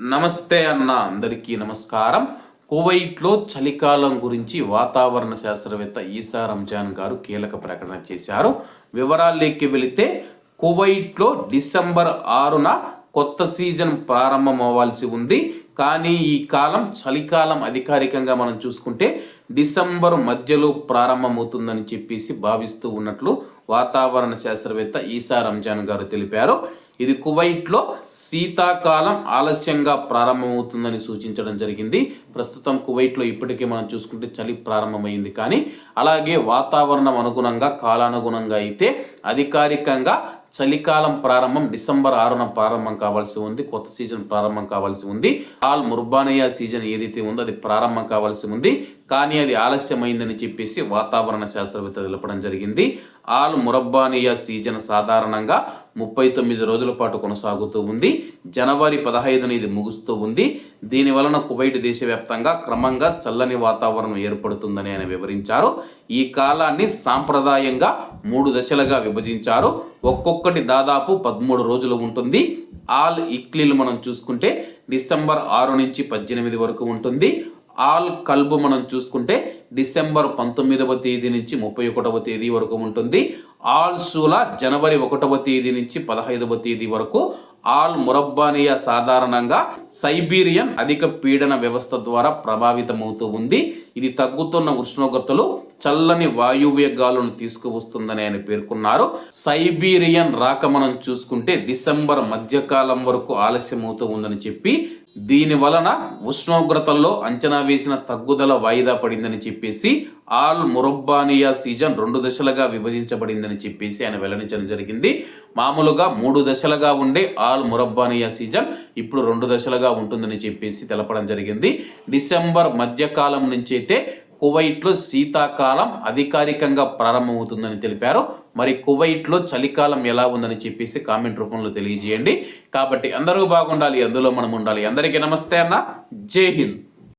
నమస్తే అన్న అందరికీ నమస్కారం. కువైట్లో చలికాలం గురించి వాతావరణ శాస్త్రవేత్త ఈసా రంజాన్ గారు కీలక ప్రకటన చేశారు. వివరాల్లోకి వెళితే కువైట్లో డిసెంబర్ ఆరున కొత్త సీజన్ ప్రారంభం అవ్వాల్సి ఉంది. కానీ ఈ కాలం చలికాలం అధికారికంగా మనం చూసుకుంటే డిసెంబర్ మధ్యలో ప్రారంభమవుతుందని చెప్పేసి భావిస్తూ ఉన్నట్లు వాతావరణ శాస్త్రవేత్త ఈసా రంజాన్ గారు తెలిపారు. ఇది కువైట్లో శీతాకాలం ఆలస్యంగా ప్రారంభమవుతుందని సూచించడం జరిగింది. ప్రస్తుతం కువైట్లో ఇప్పటికే మనం చూసుకుంటే చలి ప్రారంభమైంది. కానీ అలాగే వాతావరణం అనుగుణంగా కాలానుగుణంగా అయితే అధికారికంగా చలికాలం ప్రారంభం డిసెంబర్ ఆరున ప్రారంభం కావాల్సి ఉంది. కొత్త సీజన్ ప్రారంభం కావాల్సి ఉంది. ఆల్ ముర్బానియా సీజన్ ఏదైతే ఉందో అది ప్రారంభం కావాల్సి ఉంది. కానీ అది ఆలస్యమైందని చెప్పేసి వాతావరణ శాస్త్రవేత్త తెలపడం జరిగింది. ఆల్ మురబ్బానియా సీజన్ సాధారణంగా ముప్పై తొమ్మిది రోజుల పాటు కొనసాగుతూ ఉంది. జనవరి పదహైదున ఇది ముగుస్తూ ఉంది. దీని వలన కువైట్ దేశవ్యాప్తంగా క్రమంగా చల్లని వాతావరణం ఏర్పడుతుందని ఆయన వివరించారు. ఈ కాలాన్ని సాంప్రదాయంగా మూడు దశలుగా విభజించారు. ఒక్కొక్కటి దాదాపు పదమూడు రోజులు ఉంటుంది. ఆల్ ఇక్లీలు మనం చూసుకుంటే డిసెంబర్ ఆరు నుంచి పద్దెనిమిది వరకు ఉంటుంది. ఆల్ కల్బు మనం చూసుకుంటే డిసెంబర్ పంతొమ్మిదవ తేదీ నుంచి ముప్పై ఒకటవ తేదీ వరకు ఉంటుంది. ఆల్ సూల జనవరి ఒకటవ తేదీ నుంచి పదహైదవ తేదీ వరకు ఆల్ మురబ్బానియా సాధారణంగా సైబీరియన్ అధిక పీడన వ్యవస్థ ద్వారా ప్రభావితమవుతూ ఉంది. ఇది తగ్గుతున్న ఉష్ణోగ్రతలు చల్లని వాయువ్య గాలులను తీసుకువస్తుందని ఆయన పేర్కొన్నారు. సైబీరియన్ రాక మనం చూసుకుంటే డిసెంబర్ మధ్యకాలం వరకు ఆలస్యం అవుతూ ఉందని చెప్పి దీని వలన ఉష్ణోగ్రతల్లో అంచనా వేసిన తగ్గుదల వాయిదా పడిందని చెప్పేసి ఆల్ మురబ్బానియా సీజన్ రెండు దశలుగా విభజించబడిందని చెప్పేసి ఆయన వెల్లడించడం జరిగింది. మామూలుగా మూడు దశలుగా ఉండే ఆల్ మురబ్బానియా సీజన్ ఇప్పుడు రెండు దశలుగా ఉంటుందని చెప్పేసి తెలపడం జరిగింది. డిసెంబర్ మధ్యకాలం నుంచి అయితే కువైట్లో శీతాకాలం అధికారికంగా ప్రారంభమవుతుందని తెలిపారు. మరి కువైట్లో చలికాలం ఎలా ఉందని చెప్పేసి కామెంట్ రూపంలో తెలియజేయండి. కాబట్టి అందరూ బాగుండాలి అందులో మనం ఉండాలి. అందరికీ నమస్తే అన్న. జై హింద్.